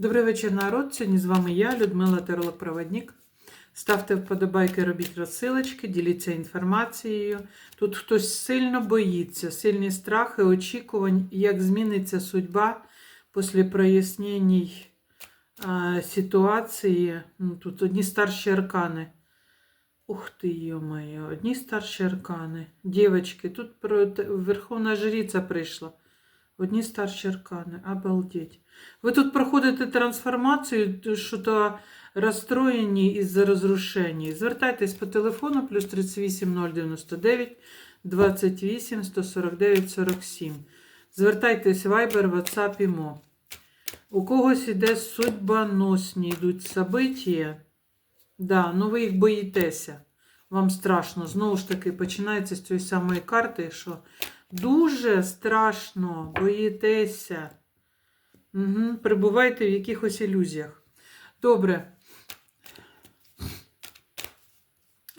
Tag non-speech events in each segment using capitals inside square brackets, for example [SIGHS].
Добрий вечір, народ. Сьогодні з вами я, Людмила Теролог-Проводник. Ставте вподобайки, робіть розсилочки, діліться інформацією. Тут хтось сильно боїться, сильні страхи, очікувань, як зміниться судьба після прояснень а, ситуації. Ну, тут одні старші аркани. Ух ти, йо-моє, одні старші аркани. Дівочки, тут Верховна Жриця прийшла. Одні старші аркани, обалдеть. Ви тут проходите трансформацію, що то розстроєні із-за розрушень. Звертайтесь по телефону плюс 38 099 28 149 47. Звертайтесь в Viber, WhatsApp і Мо. У когось іде судьбоносні йдуть события. Да, ну ви їх боїтеся. Вам страшно. Знову ж таки, починається з цієї самої карти, що дуже страшно, боїтеся. Угу. Перебувайте в якихось ілюзіях. Добре.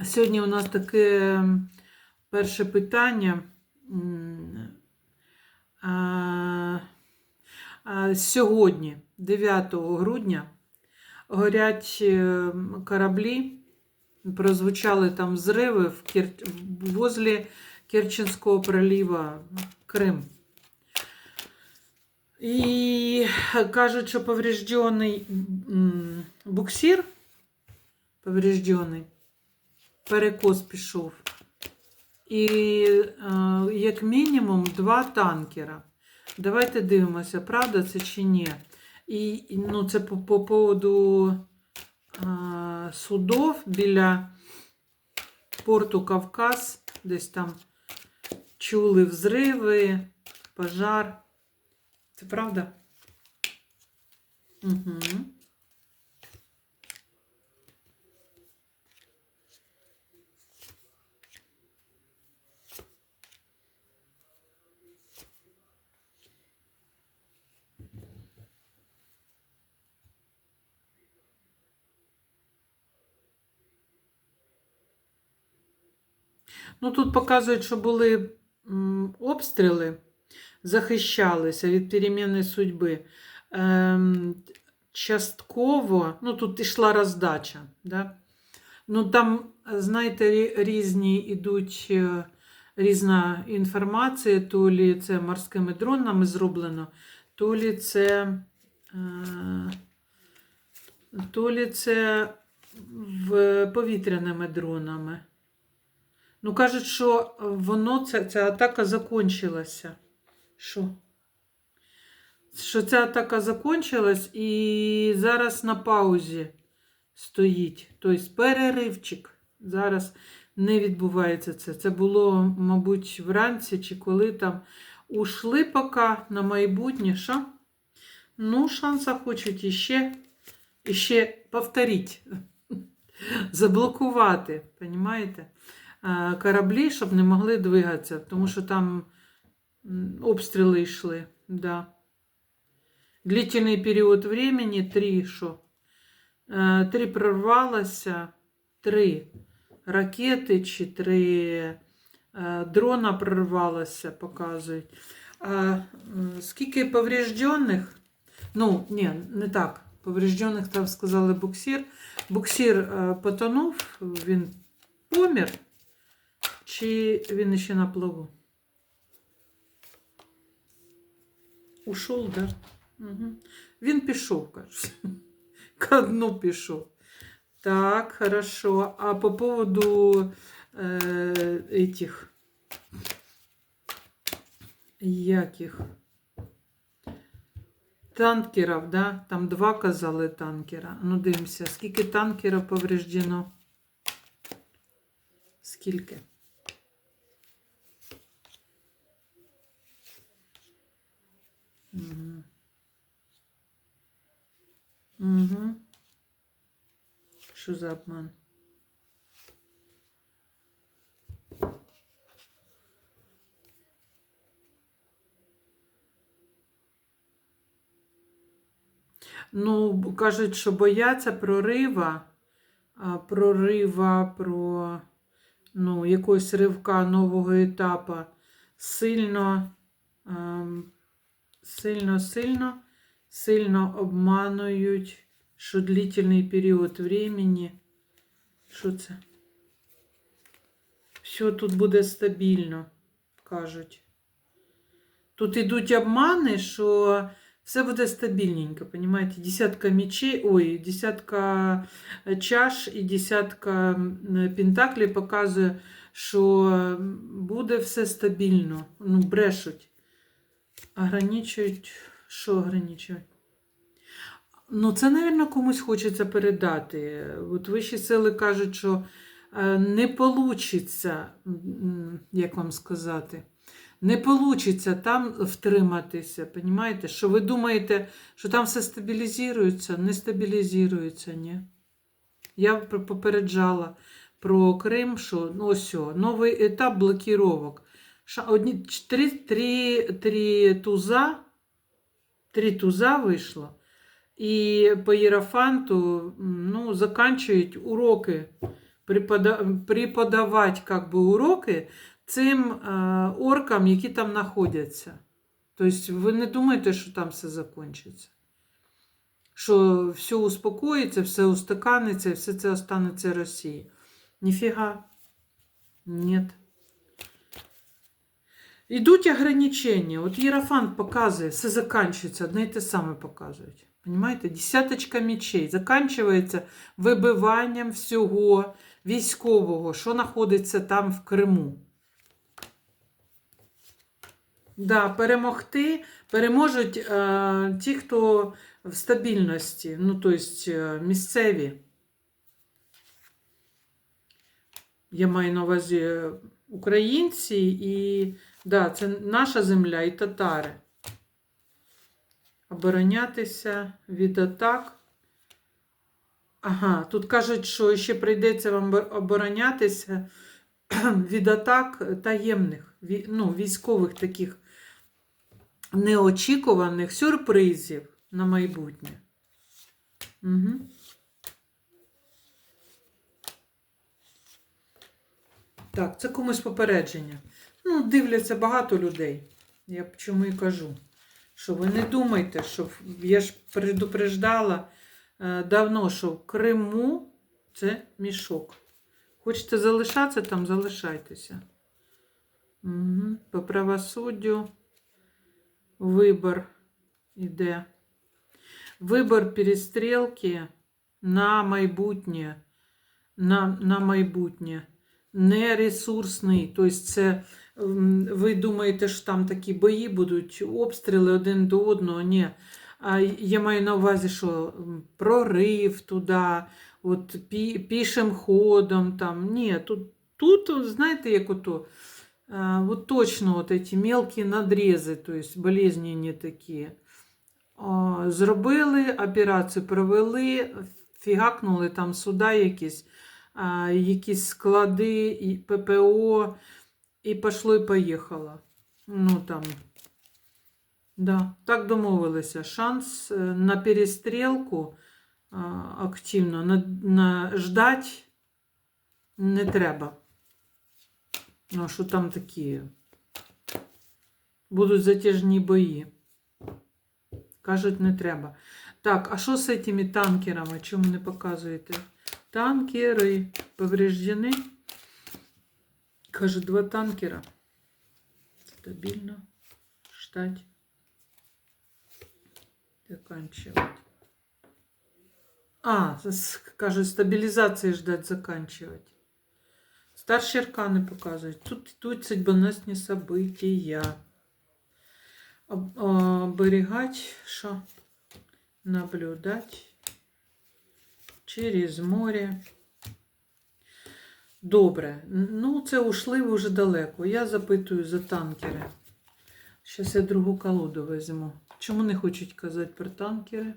Сьогодні у нас таке перше питання. Сьогодні, 9 грудня, горять е, кораблі. Прозвучали там зриви в возле Керченського пролива Крим. І кажуть, що повреждений буксир, повреждений, перекос пішов. І е, як мінімум два танкера. Давайте дивимося, правда це чи ні. І ну, це по, по поводу е, судов біля порту Кавказ, десь там чули взриви, пожар. Це правда? Угу. Ну, тут показують, що були обстріли, захищалися від переміни судьби. Ем, частково, ну тут йшла роздача. Да? Ну там, знаєте, різні йдуть е, різна інформація, то лі це морськими дронами зроблено, то лі це, е, то лі це в повітряними дронами. Ну, кажуть, що воно, ця, ця атака закончилася. Що? Що ця атака закончилась і зараз на паузі стоїть. Тобто переривчик. Зараз не відбувається це. Це було, мабуть, вранці чи коли там ушли поки на майбутнє. Що? Ну, шанса хочуть іще, іще повторити. [LAUGHS] Заблокувати, розумієте? Е, кораблі, щоб не могли двигатися, тому що там обстріли йшли. Да. Длительний період времени три що? Е, Три прорвалося, три ракети чи три е, дрона прорвалося, показують. А скільки повреждених? Ну, ні, не так. Повреждених, там сказали, буксир. Буксир потонув, він помер. Чи він ще на плаву? Ушов, да? Угу. Він пішов, кажуть. [LAUGHS] Ко дну пішов. Так, хорошо. А по поводу э, этих яких танкерів, да? Там два казали танкера. Ну, дивимося, скільки танкерів повреждено? Скільки? Угу. Угу. Що за обман? Ну, кажуть, що бояться прорива, прорива про ну, якогось ривка нового етапу сильно, ем, сильно, сильно обманують, що длительний період времени. Що це? Все тут буде стабільно, кажуть. Тут ідуть обмани, що все буде стабільненько, понимаете? Десятка мечей, ой, десятка чаш і десятка пентаклів показує, що буде все стабільно. Ну, брешуть. Ограничують. Що ограничують? Ну, це, мабуть, комусь хочеться передати. От вищі сили кажуть, що е, не получиться, як вам сказати, не получиться там втриматися. Понімаєте? Що ви думаєте, що там все стабілізується? Не стабілізується, ні. Я попереджала про Крим, що ну, ось, новий етап блокіровок. Одні, три, три, три туза, три туза вийшло. І по Єрофанту ну, заканчують уроки, препода- преподавати как би, уроки цим оркам, які там знаходяться. Тобто ви не думаєте, що там все закінчиться. Що все успокоїться, все устаканиться, і все це останеться Росії. Ніфіга. Нет. Ідуть ограничення. От Єрофант показує, все закінчується, одне й те саме показують. Понимаєте? Десяточка мечей закінчується вибиванням всього військового, що знаходиться там в Криму. Да, перемогти переможуть е, ті, хто в стабільності, ну, тобто місцеві. Я маю на увазі е, українці і да, це наша земля і татари. Оборонятися від атак. Ага, тут кажуть, що ще прийдеться вам оборонятися [CLEARS THROAT] від атак таємних, ну, військових таких неочікуваних сюрпризів на майбутнє. Угу. Так, це комусь попередження. Ну, дивляться багато людей. Я чому і кажу. Що ви не думайте, що я ж предупреждала е, давно, що в Криму це мішок. Хочете залишатися там, залишайтеся. Угу. По правосуддю вибор іде. Вибор перестрілки на майбутнє. На, на майбутнє. Не ресурсний. Тобто, це ви думаєте, що там такі бої будуть, обстріли один до одного. Ні. Я маю на увазі, що прорив туди, от пі, пішим ходом. Там. Ні, тут, тут, знаєте, як ото. А, вот точно вот эти мелкие надрезы, то есть болезненні такі. Зробили, операцію провели, фігакнули там суда якісь, якісь склади, ППО, і пошло і поїхало. Ну там. Да, так домовилися. Шанс е, на перестрілку активно на, на ждать не треба. Ну, що там такі? Будуть затяжні бої. Кажуть, не треба. Так, а що з цими танкерами? Чому не показуєте? Танкери повреждені. Кажуть, два танкера. Стабільно. Ждать. Заканчивать. А, с- кажуть, стабілізації ждать заканчивать. Старші аркани показують. Тут йдуть судьбоносні события. Об- Оберігать, що? Наблюдать через море. Добре. Ну, це ушли ви вже далеко. Я запитую за танкери. Зараз я другу колоду візьму. Чому не хочуть казати про танкери?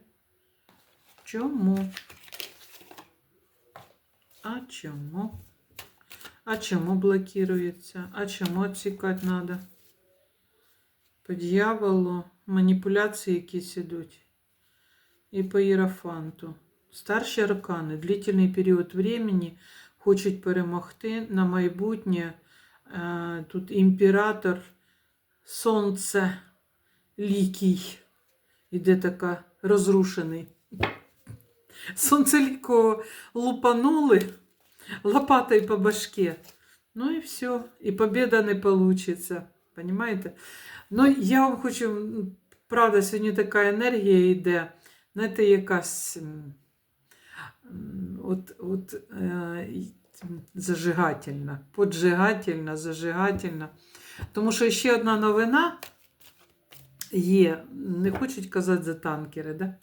Чому? А чому? А чому блокирується? А чому відсікати треба? По дьяволу маніпуляції якісь ідуть. І по Єрофанту. Старші аркани, длительний період времени хочуть перемогти на майбутнє. Е, Тут імператор, сонце, лікій, Іде така розрушений. Сонце Сонцеліко лупанули лопатой по башке. Ну і все. І побіда не получится. Понимаете? Ну, я вам хочу, правда, сьогодні така енергія йде. Знаєте, якась от, от, е, зажигательна, поджигательна, зажигательна. Тому що ще одна новина є, не хочуть казати за танкери, да?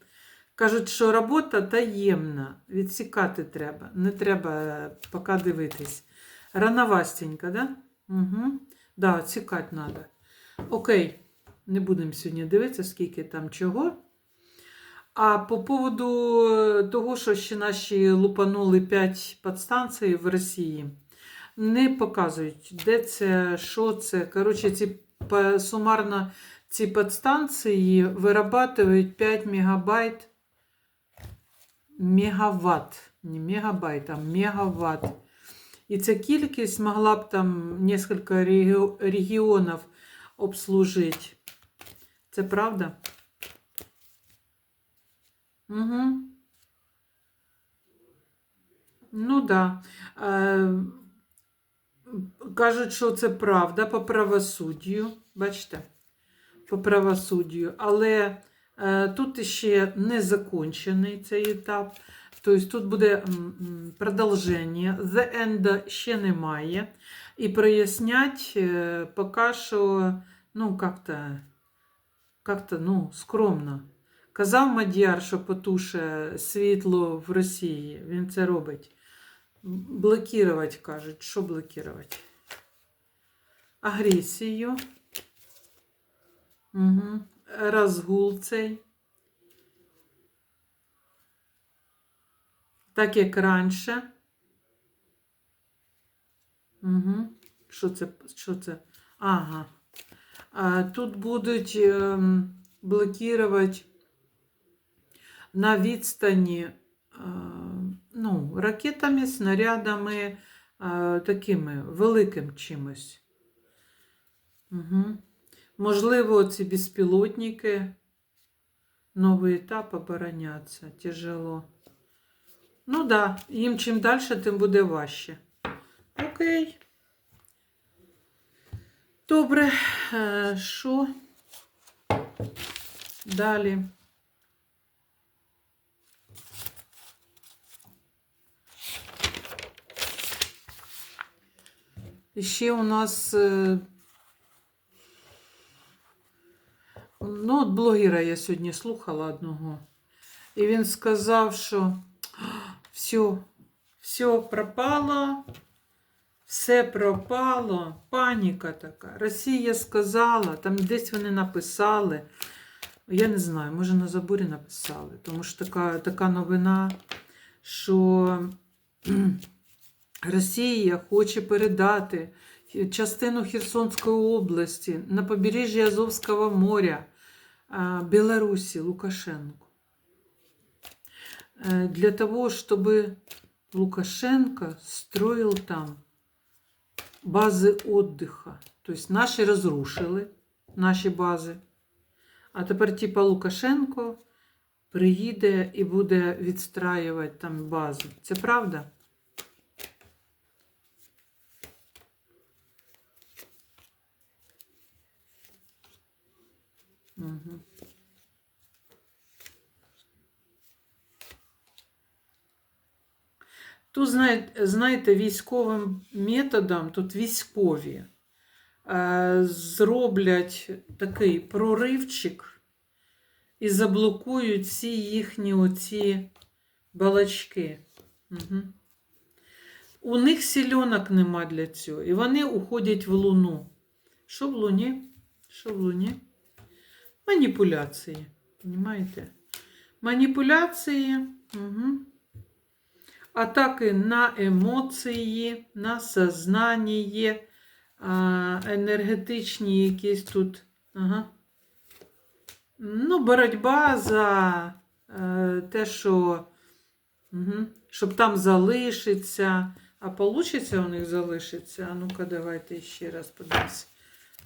Кажуть, що робота таємна, відсікати треба. Не треба поки дивитись. Рановастенько, да? Угу. Да, відсікати треба. Окей, не будемо сьогодні дивитися, скільки там чого. А по поводу е, того, що ще наші лупанули 5 підстанцій в Росії, не показують, де це, що це. Коротше, ці сумарно ці підстанції вирабатують 5 мегабайт мегаватт. Не мегабайт, а мегаватт. І ця кількість могла б там кілька регіонів обслужити. Це правда? Угу. Ну да. Е, кажуть, що це правда по правосуддю. Бачите? По правосуддю. Але е, тут ще не закончений цей етап. Тобто тут буде продовження. The end ще немає. І прояснять е, поки що, ну, как-то, как-то, ну, скромно. Казав Мадяр, що потуше світло в Росії. Він це робить. Блокувати, кажуть. Що блокувати? Агресію. Угу. Розгул цей. Так як раніше. Угу. Що це? Що це? Ага. А, тут будуть ем, блокувати на відстані е, ну, ракетами, снарядами, е, такими великим чимось. Угу. Можливо, ці безпілотники. Новий етап обороняться. Тяжело. Ну да, їм чим далі, тим буде важче. Окей. Добре. Е, Що? Далі. Ще у нас. е, Ну, от блогера я сьогодні слухала одного. І він сказав, що все, все пропало, все пропало, паніка така. Росія сказала, там десь вони написали. Я не знаю, може на заборі написали, тому що така, така новина, що Росія хоче передати частину Херсонської області на побережжя Азовського моря а, Білорусі Лукашенку. Э, Для того, чтобы Лукашенко строил там бази отдыха. То есть наші розрушили, наші бази. А тепер, типа, Лукашенко приїде і буде відстраювати там базу. Це правда? Тут, знаєте, знаєте, військовим методом, тут військові е, зроблять такий проривчик і заблокують всі їхні оці балачки. Угу. У них сільонок нема для цього. І вони уходять в Луну. Що в Луні? Що в Луні? Маніпуляції. Понимаєте? Маніпуляції. Угу. Атаки на емоції, на сознання, енергетичні якісь тут. Ага. Ну, боротьба за е, те, що угу, щоб там залишиться. А вийде у них залишиться? А ну-ка, давайте ще раз подивимось.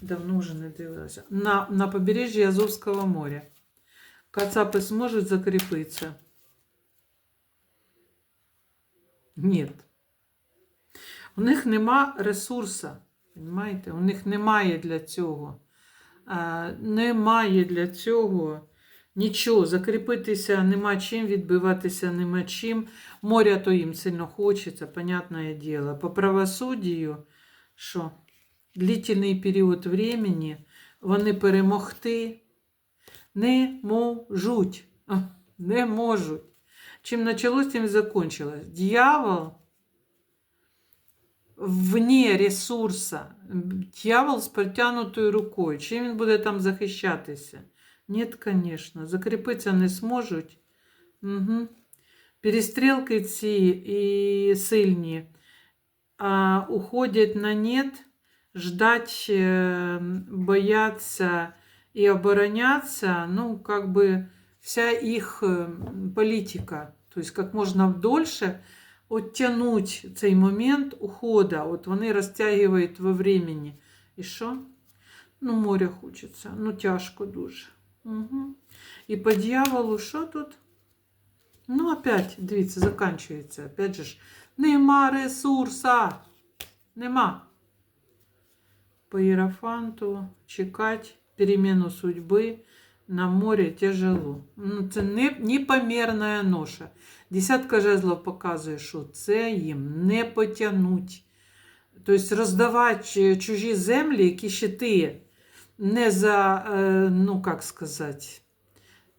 Давно вже не дивилася. На, на побережжі Азовського моря. Кацапи зможуть закріпитися? Ні. У них нема ресурсу. Понимаєте? У них немає для цього. А, немає для цього нічого. Закріпитися нема чим, відбиватися нема чим. Моря то їм сильно хочеться, понятне діло. По правосуддю, що длительний період времени вони перемогти не можуть. Не можуть. Чим почалось, тим і закончилось. Дьявол вне ресурса. Дьявол з протягнутою рукою. Чим він буде там захищатися? Ні, звісно. Закріпитися не зможуть. Угу. Перестрілки ці і сильні а, уходять на нет, ждать, е, бояться и обороняться, ну, как бы вся их е, політика. То есть как можно дольше оттянуть цей момент ухода. От вони розтягують во времени. І що? Ну, море хочеться. Ну, тяжко дуже. Угу. І по дьяволу, що тут? Ну, опять, дивіться, заканчується. Опять же ж, нема ресурса. Нема. По Єрофанту чекать перемену судьби на морі тяжело. Ну, це не, непомірна ноша. Десятка жезлов показує, що це їм не потягнуть. Тобто роздавати чужі землі, які ще ти не за, е, ну як сказати,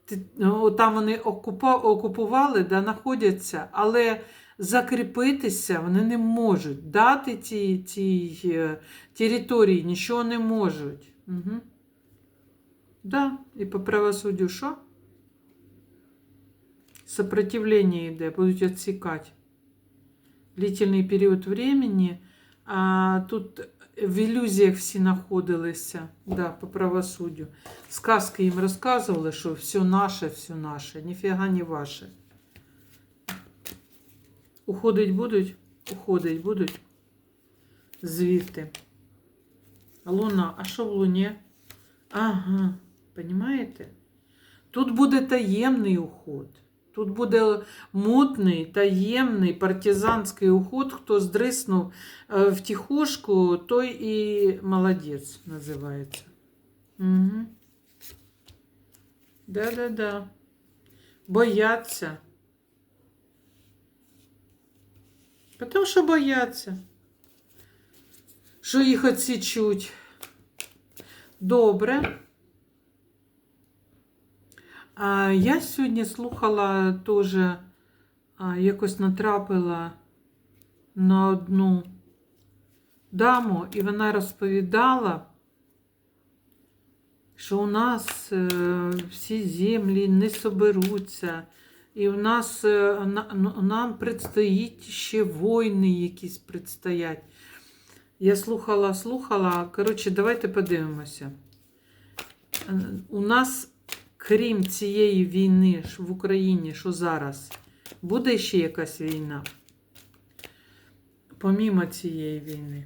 ти, ну, там вони окупували, да, знаходяться, але закріпитися вони не можуть. Дати цій, цій е, території нічого не можуть. Угу. Да, і по правосуддю що? Сопротивлення йде, будуть відсікати. Длительний період времени. А тут в ілюзіях всі знаходилися, да, по правосуддю. Сказки їм розказували, що все наше, все наше, ніфіга не ваше. Уходить будуть? Уходить будуть звідти. Луна, а що в Луні? Ага, понімаєте? Тут буде таємний уход. Тут буде мутний, таємний партизанський уход. Хто здриснув е, в тихушку, той і молодець називається. Угу. Да-да-да. Бояться. Потому що бояться. Що їх відсічуть. Добре. А я сьогодні слухала теж, якось натрапила на одну даму, і вона розповідала, що у нас е, всі землі не соберуться, і у нас е, ну, нам предстоїть ще війни якісь предстоять. Я слухала, слухала. Коротше, давайте подивимося. Е, У нас, крім цієї війни в Україні, що зараз, буде ще якась війна? Помімо цієї війни.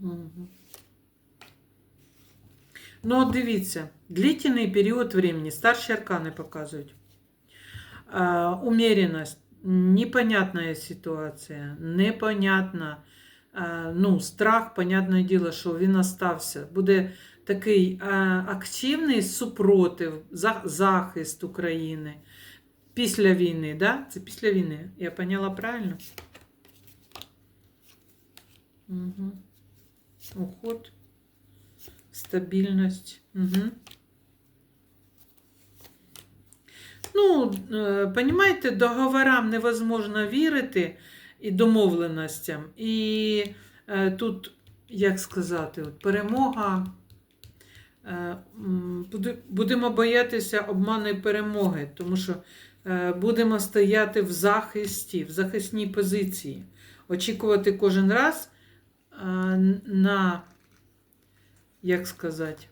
Мгм. Ну, от дивіться, длительний період времени, старші аркани показують. Умеренность, непонятная ситуація, непонятна. Ну, страх, понятне діло, що він остався. Буде такий а, активний супротив, за- захист України після війни, да? Це після війни. Я поняла правильно? Угу. Уход, стабільність. Угу. Ну, е, понімаєте, договорам невозможно вірити і домовленостям. І е, тут, як сказати, от перемога. е, Будемо боятися обманої перемоги, тому що е, будемо стояти в захисті, в захисній позиції. очікувати кожен раз на, як сказати,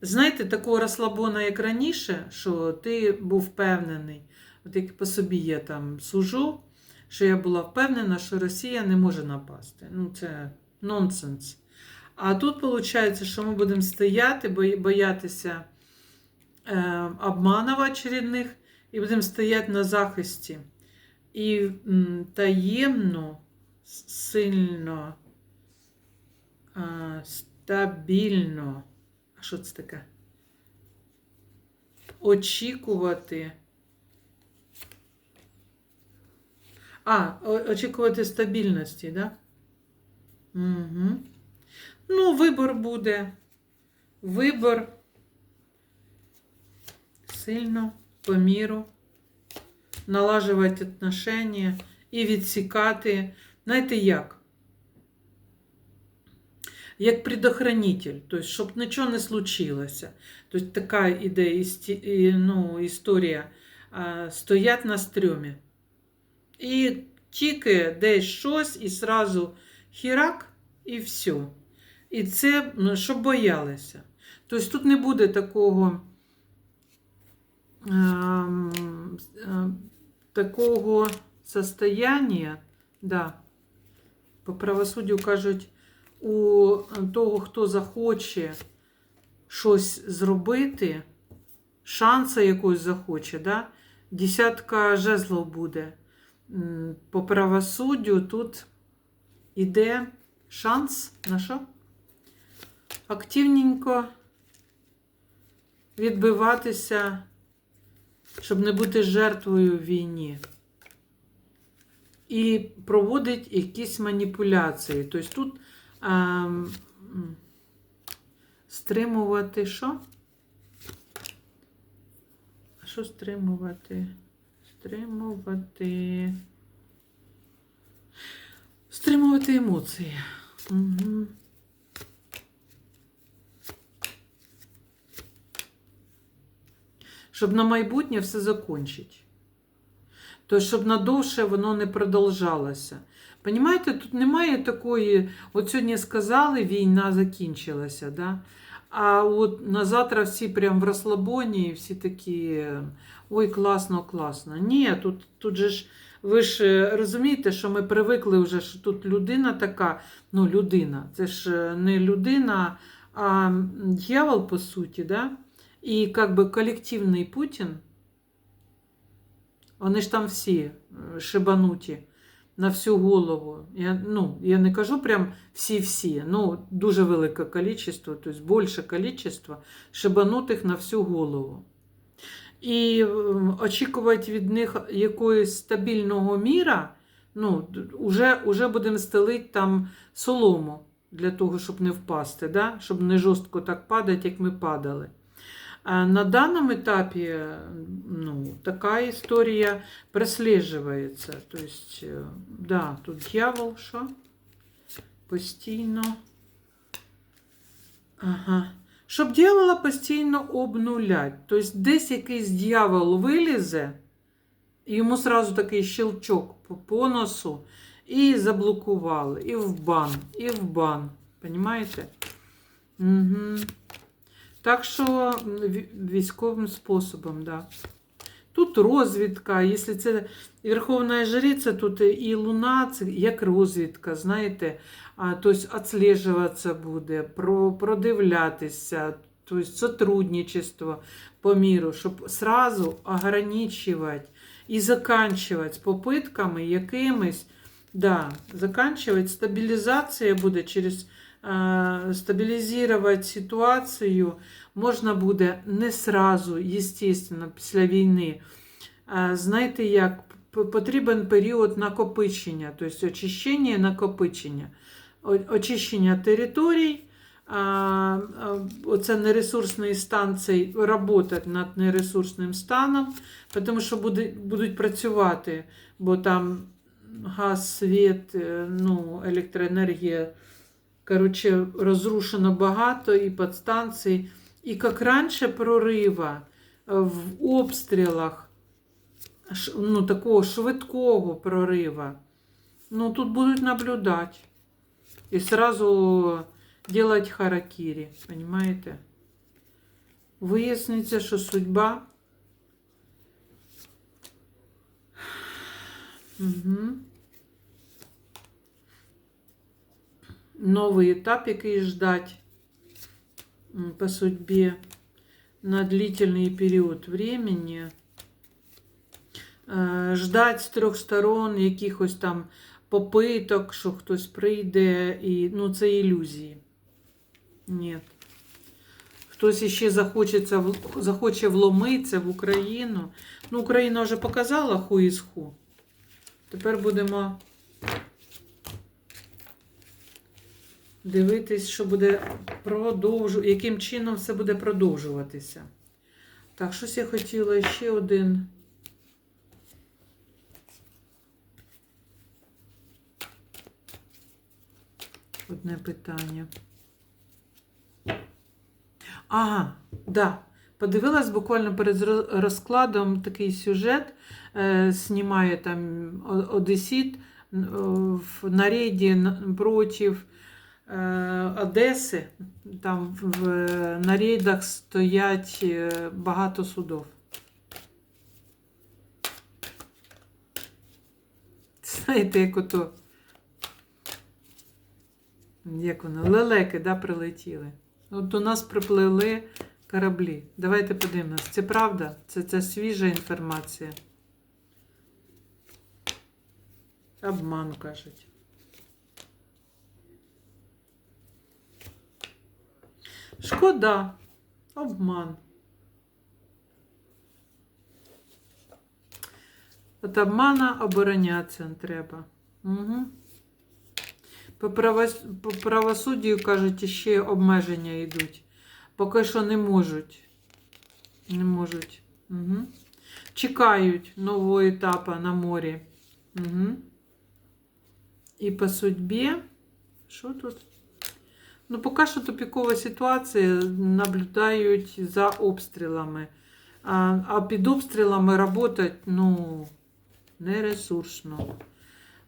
знаєте, такого розслабона, як раніше, що ти був впевнений, от як по собі я там сужу, що я була впевнена, що Росія не може напасти. Ну, це нонсенс. А тут виходить, що ми будемо стояти, бо- боятися е, обманів очередних, і будемо стояти на захисті. І таємно, сильно, е, стабільно. А що це таке? Очікувати. А, очікувати стабільності, так? Да? Угу. Ну, вибор буде. Вибор сильно, по міру, налажувати отношення і відсікати. Знаєте як? Як предохранитель, тобто, щоб нічого не случилося. Тобто така іде ну, історія. Стоять на стрьомі. І тільки десь щось, і сразу хірак, і все. І це, ну, щоб боялися. Тобто тут не буде такого, ем, е, такого состояння, да. По правосуддю кажуть, у того, хто захоче щось зробити, шанса якогось захоче, да? десятка жезлов буде. По правосуддю тут іде шанс на що? Активненько відбиватися, щоб не бути жертвою в війні. І проводить якісь маніпуляції. Тобто тут ем, м, стримувати що? А що стримувати? Стримувати. Стримувати емоції. Угу. Щоб на майбутнє все закончить. Тобто, щоб надовше воно не продовжалося. Понімаєте, тут немає такої, от сьогодні сказали, війна закінчилася, да? а от на завтра всі прям в розслабоні, всі такі, ой, класно, класно. Ні, тут, тут же ж, ви ж е, розумієте, що ми привикли вже, що тут людина така, ну, людина, це ж е, не людина, а дьявол, по суті, да? і как би колективний Путін, вони ж там всі е, шибануті на всю голову. Я, ну, я не кажу прям всі-всі, ну дуже велике количество, тобто більше количество шибанутих на всю голову. І е, очікувати від них якогось стабільного міра, ну, вже, вже будемо стелити там солому для того, щоб не впасти, да? щоб не жорстко так падати, як ми падали. На данном этапе ну, такая история прослеживается. То есть, э, да, тут дьявол, що? Постійно. Ага. Щоб дьявола постійно обнулять. Тобто десь якийсь дьявол вилізе, йому сразу такий щелчок по, по носу, і заблокували, і в бан, і в бан. Понимаєте? Угу. Так що військовим способом, да. Тут розвідка, якщо це Верховна Жриця, тут і Луна, це як розвідка, знаєте, тобто відслежуватися буде, продивлятися, тобто сотрудничество по міру, щоб сразу ограничувати і заканчувати з попитками якимись, да, заканчивать, стабілізація буде через стабілізувати ситуацію можна буде не сразу, естественно, після війни. Е, Знаєте, як потрібен період накопичення, тобто очищення і накопичення. Очищення територій, а, оце нересурсної станції, працювати над нересурсним станом, тому що будуть працювати, бо там газ, світ, е, ну, електроенергія. Короче, розрушено багато і підстанцій. І як раніше прорива е, в обстрілах, ну, такого швидкого прорива, Ну, тут будут наблюдать. И сразу делать харакири, понимаете? Виясниться, що судьба. [SIGHS] Угу. Новий етап, який ждать по судьбе на длительный период времени. Е, Ждать з трьох сторон якихось там попиток, що хтось прийде, і ну це ілюзії. Ні. Хтось іще захочеться, захоче вломитися в Україну. Ну, Україна вже показала ху із ху. Тепер будемо дивитись, що буде продовжу... яким чином все буде продовжуватися. Так, щось я хотіла ще один. Одне питання. Ага, да. Подивилась буквально перед розкладом такий сюжет. Е, знімає там Одесіт в наряді проти Одеси. Там в е, нарядах стоять е, багато судов. Знаєте, як ото. Як воно? Лелеки, да, прилетіли. От до нас приплили кораблі. Давайте подивимось. Це правда? Це, це свіжа інформація. Обман, кажуть. Шкода. Обман. От обмана оборонятися треба. Угу. По, правос... по правосуддю, кажуть, ще обмеження йдуть. Поки що не можуть. Не можуть. Угу. Чекають нового етапу на морі. Угу. І по судьбі. Що тут? Ну, поки що тупікова ситуація. Наблюдають за обстрілами. А, а під обстрілами працювати, ну, нересурсно.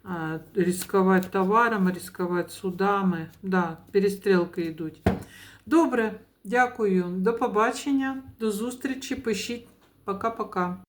А, ризикувати товаром, ризикувати судами. Да, перестрілки йдуть. Добре, дякую. До побачення, до зустрічі. Пишіть. Пока-пока.